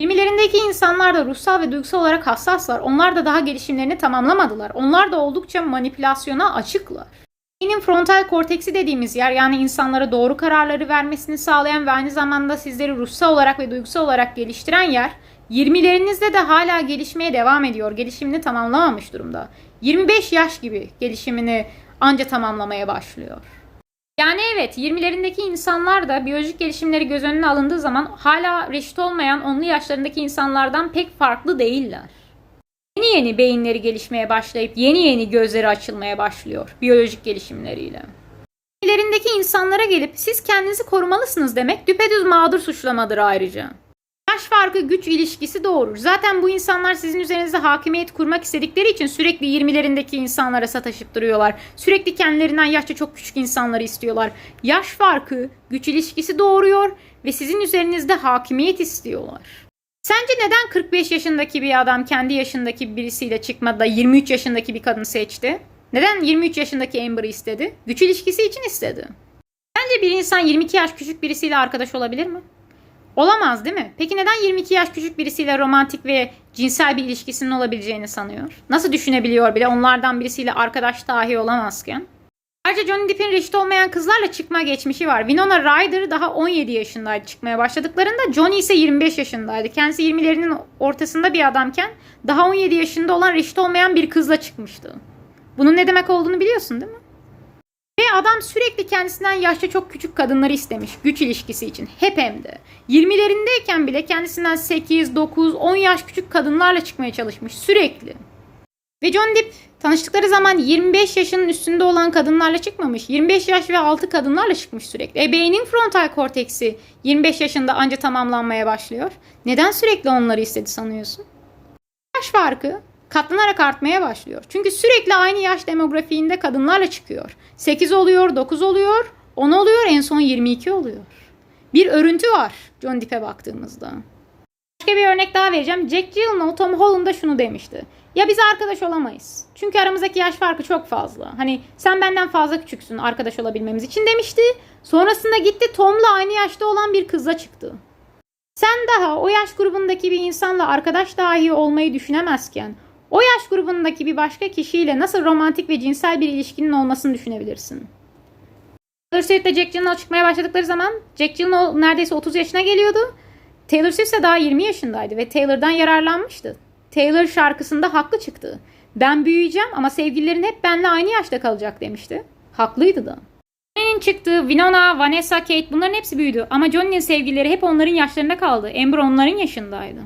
20'lerindeki insanlar da ruhsal ve duygusal olarak hassaslar. Onlar da daha gelişimlerini tamamlamadılar. Onlar da oldukça manipülasyona açıklar. Beynin frontal korteksi dediğimiz yer yani insanlara doğru kararları vermesini sağlayan ve aynı zamanda sizleri ruhsal olarak ve duygusal olarak geliştiren yer 20'lerinizde de hala gelişmeye devam ediyor. Gelişimini tamamlamamış durumda. 25 yaş gibi gelişimini anca tamamlamaya başlıyor. Yani evet 20'lerindeki insanlar da biyolojik gelişimleri göz önüne alındığı zaman hala reşit olmayan onlu yaşlarındaki insanlardan pek farklı değiller. Yeni yeni beyinleri gelişmeye başlayıp yeni yeni gözleri açılmaya başlıyor biyolojik gelişimleriyle. 20'lerindeki insanlara gelip siz kendinizi korumalısınız demek düpedüz mağdur suçlamadır ayrıca. Yaş farkı güç ilişkisi doğurur. Zaten bu insanlar sizin üzerinizde hakimiyet kurmak istedikleri için sürekli 20'lerindeki insanlara sataşıp duruyorlar. Sürekli kendilerinden yaşça çok küçük insanları istiyorlar. Yaş farkı güç ilişkisi doğuruyor ve sizin üzerinizde hakimiyet istiyorlar. Sence neden 45 yaşındaki bir adam kendi yaşındaki birisiyle çıkmadı da 23 yaşındaki bir kadını seçti? Neden 23 yaşındaki Amber'ı istedi? Güç ilişkisi için istedi. Sence bir insan 22 yaş küçük birisiyle arkadaş olabilir mi? Olamaz değil mi? Peki neden 22 yaş küçük birisiyle romantik ve cinsel bir ilişkisinin olabileceğini sanıyor? Nasıl düşünebiliyor bile onlardan birisiyle arkadaş dahi olamazken? Ayrıca Johnny Depp'in reşit olmayan kızlarla çıkma geçmişi var. Winona Ryder daha 17 yaşındaydı çıkmaya başladıklarında. Johnny ise 25 yaşındaydı. Kendisi 20'lerinin ortasında bir adamken daha 17 yaşında olan reşit olmayan bir kızla çıkmıştı. Bunun ne demek olduğunu biliyorsun değil mi? Adam sürekli kendisinden yaşça çok küçük kadınları istemiş güç ilişkisi için. Hep hem de. 20'lerindeyken bile kendisinden 8, 9, 10 yaş küçük kadınlarla çıkmaya çalışmış sürekli. Ve John Depp tanıştıkları zaman 25 yaşının üstünde olan kadınlarla çıkmamış. 25 yaş ve altı kadınlarla çıkmış sürekli. E frontal korteksi 25 yaşında anca tamamlanmaya başlıyor. Neden sürekli onları istedi sanıyorsun? Yaş farkı katlanarak artmaya başlıyor. Çünkü sürekli aynı yaş demografiğinde kadınlarla çıkıyor. 8 oluyor, 9 oluyor, 10 oluyor, en son 22 oluyor. Bir örüntü var John Depp'e baktığımızda. Başka bir örnek daha vereceğim. Jack Gyllenhaal Tom Holland'a şunu demişti. Ya biz arkadaş olamayız. Çünkü aramızdaki yaş farkı çok fazla. Hani sen benden fazla küçüksün arkadaş olabilmemiz için demişti. Sonrasında gitti Tom'la aynı yaşta olan bir kızla çıktı. Sen daha o yaş grubundaki bir insanla arkadaş dahi olmayı düşünemezken o yaş grubundaki bir başka kişiyle nasıl romantik ve cinsel bir ilişkinin olmasını düşünebilirsin? Taylor Swift ile Jack Gyllenhaal çıkmaya başladıkları zaman Jack Gyllenhaal neredeyse 30 yaşına geliyordu. Taylor Swift ise daha 20 yaşındaydı ve Taylor'dan yararlanmıştı. Taylor şarkısında haklı çıktı. Ben büyüyeceğim ama sevgililerin hep benimle aynı yaşta kalacak demişti. Haklıydı da. Johnny'nin çıktığı Winona, Vanessa, Kate bunların hepsi büyüdü. Ama Johnny'nin sevgilileri hep onların yaşlarında kaldı. Amber onların yaşındaydı.